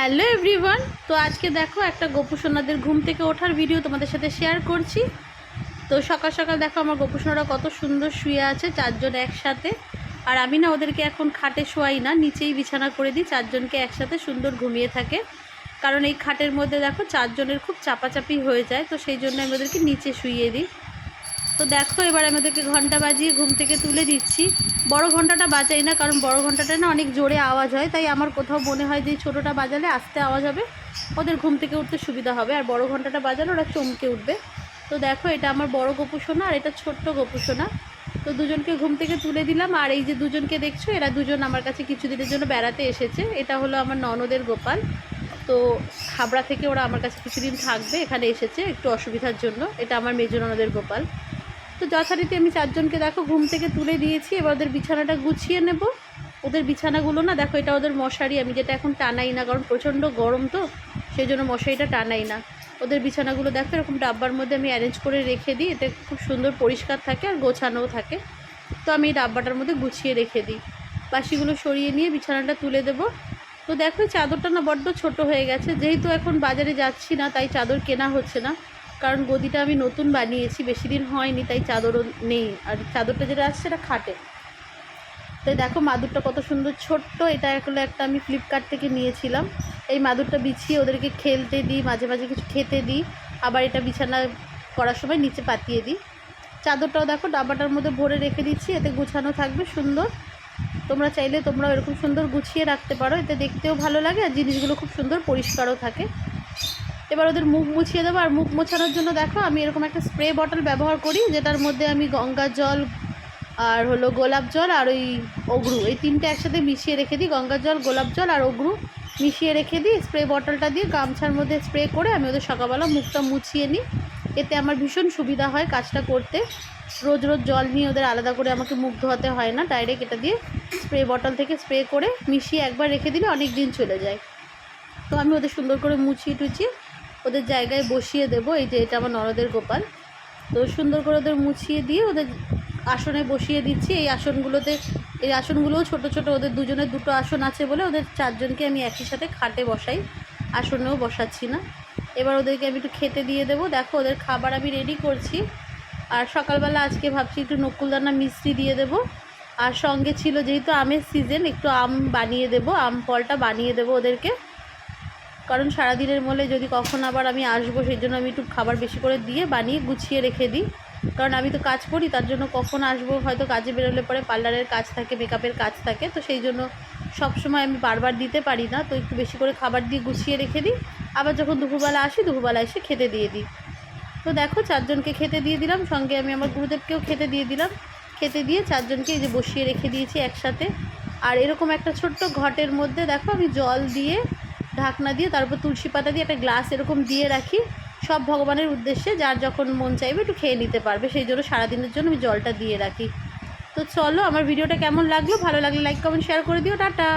Hello everyone, তো আজকে দেখো একটা গোপুসোনাদের ঘুম থেকে ওঠার ভিডিও তোমাদের সাথে শেয়ার করছি। তো সকাল সকাল দেখো আমার গোপুসোনারা কত সুন্দর শুয়ে আছে চারজন একসাথে। আর আমি না ওদেরকে এখন খাটে শোয়াই না, নিচেই বিছানা করে দিই, চারজনকে একসাথে সুন্দর ঘুমিয়ে থাকে। কারণ এই খাটের মধ্যে দেখো চারজনের খুব চাপাচাপি হয়ে যায়, তো সেই জন্য আমি ওদেরকে নিচে শুইয়ে দিই। তো দেখো এবার আমি ওদেরকে ঘণ্টা বাজিয়ে ঘুম থেকে তুলে দিচ্ছি। বড় ঘন্টাটা বাজাই না, কারণ বড় ঘন্টাটা না অনেক জোরে আওয়াজ হয়, তাই আমার কোথাও মনে হয় যে ছোটোটা বাজালে আস্তে আওয়াজ হবে, ওদের ঘুম থেকে উঠতে সুবিধা হবে, আর বড় ঘন্টাটা বাজালে ওরা চমকে উঠবে। তো দেখো, এটা আমার বড় গোপুসোনা আর এটা ছোট্ট গোপুসোনা তো দুজনকে ঘুম থেকে তুলে দিলাম, আর এই যে দুজনকে দেখছ, এরা দুজন আমার কাছে কিছুদিনের জন্য বেড়াতে এসেছে। এটা হলো আমার ননদের গোপাল। তো হাবড়া থেকে ওরা আমার কাছে কিছুদিন থাকবে, এখানে এসেছে, একটু অসুবিধার জন্য। এটা আমার মেজো ননদের গোপাল। তো যথারীতি আমি চারজনকে দেখো ঘুম থেকে তুলে দিয়েছি, এবার ওদের বিছানাটা গুছিয়ে নেব। ওদের বিছানাগুলো না, দেখো এটা ওদের মশারি, আমি যেটা এখন টানাই না, কারণ প্রচণ্ড গরম তো সেই জন্য মশারিটা টানাই না। ওদের বিছানাগুলো দেখো, এরকম ডাব্বার মধ্যে আমি অ্যারেঞ্জ করে রেখে দিই, এতে খুব সুন্দর পরিষ্কার থাকে আর গোছানোও থাকে। তো আমি এই ডাব্বাটার মধ্যে গুছিয়ে রেখে দিই। বাসিগুলো সরিয়ে নিয়ে বিছানাটা তুলে দেবো। তো দেখো চাদরটা না বড্ড ছোট হয়ে গেছে, যেহেতু এখন বাজারে যাচ্ছি না, তাই চাদর কেনা হচ্ছে না। কারণ গদিটা আমি নতুন বানিয়েছি বেশি দিন হয়নি, তাই চাদরও নেই। আর চাদরটা যেটা আসছে সেটা খাটে। তাই দেখো মাদুরটা কত সুন্দর ছোট্ট, এটা আসলে একটা আমি ফ্লিপকার্ট থেকে নিয়েছিলাম। এই মাদুরটা বিছিয়ে ওদেরকে খেলতে দিই, মাঝে মাঝে কিছু খেতে দিই। আবার এটা বিছানা করার সময় নিচে পাতিয়ে দিই। চাদরটাও দেখো ডাবাটার মধ্যে ভরে রেখে দিচ্ছি, এতে গুছানো থাকবে সুন্দর। তোমরা চাইলে তোমরা এরকম সুন্দর গুছিয়ে রাখতে পারো, এতে দেখতেও ভালো লাগে আর জিনিসগুলো খুব সুন্দর পরিষ্কারও থাকে। এবার ওদের মুখ মুছিয়ে দেবো। আর মুখ মোছানোর জন্য দেখো, আমি এরকম একটা স্প্রে বটল ব্যবহার করি, যেটার মধ্যে আমি গঙ্গা জল আর হলো গোলাপ জল আর ওই অগ্রু, এই তিনটে একসাথে মিশিয়ে রেখে দিই। গঙ্গা জল, গোলাপ জল আর অগ্রু মিশিয়ে রেখে দিই স্প্রে বটলটা দিয়ে গামছার মধ্যে স্প্রে করে আমি ওদের সকালবেলা মুখটা মুছিয়ে নিই। এতে আমার ভীষণ সুবিধা হয় কাজটা করতে। রোজ রোজ জল নিয়ে ওদের আলাদা করে আমাকে মুখ ধোয়াতে হয় না ডাইরেক্ট এটা দিয়ে স্প্রে বটল থেকে স্প্রে করে মিশিয়ে একবার রেখে দিলে অনেক দিন চলে যায়। তো আমি ওদের সুন্দর করে মুছিয়ে টুচিয়ে ওদের জায়গায় বসিয়ে দেবো, এই যে এটা আমার নরদের গোপাল। তো সুন্দর করে ওদের মুছিয়ে দিয়ে ওদের আসনে বসিয়ে দিচ্ছি। এই আসনগুলোতে, এই আসনগুলোও ছোট ছোট, ওদের দুজনের দুটো আসন আছে বলে ওদের চারজনকে আমি একই সাথে খাটে বসাই, আসনেও বসাচ্ছি না। এবার ওদেরকে আমি একটু খেতে দিয়ে দেবো। দেখো ওদের খাবার আমি রেডি করছি। আর সকালবেলা আজকে ভাবছি একটু নকুলদানা মিষ্টি দিয়ে দেবো। আর সঙ্গে ছিল যেহেতু আমের সিজন একটু আম বানিয়ে দেবো, আম ফলটা বানিয়ে দেবো ওদেরকে। কারণ সারাদিনের মলে যদি কখন আবার আমি আসব, সেই জন্য আমি একটু খাবার বেশি করে দিয়ে বানিয়ে গুছিয়ে রেখে দিই। কারণ আমি তো কাজ করি, তার জন্য কখন আসব, হয়তো কাজে বেরোলে পরে পার্লারের কাজ থাকে মেকআপের কাজ থাকে, তো সেই জন্য সব সময় আমি বারবার দিতে পারি না, তো একটু বেশি করে খাবার দিয়ে গুছিয়ে রেখে দিই। আবার যখন দুপুরবেলা আসি, দুপুরবেলা এসে খেতে দিয়ে দিই। তো দেখো, চারজনকে খেতে দিয়ে দিলাম, সঙ্গে আমি আমার গুরুদেবকেও খেতে দিয়ে দিলাম। খেতে দিয়ে চারজনকে এই যে বসিয়ে রেখে দিয়েছি একসাথে। আর এরকম একটা ছোট্ট ঘটের মধ্যে দেখো, আমি জল দিয়ে ঢাকনা দিয়ে, তারপর তুলসী পাতা দিয়ে একটা গ্লাস এরকম দিয়ে রাখি। সব ভগবানের উদ্দেশ্যে যার যখন মন চাইবে একটু খেয়ে নিতে পারবে। সেই জন্য সারাদিনের জন্য আমি জলটা দিয়ে রাখি। তো চলো, আমার ভিডিওটা কেমন লাগল? ভালো লাগলে লাইক কমেন্ট শেয়ার করে দিও। টাটা!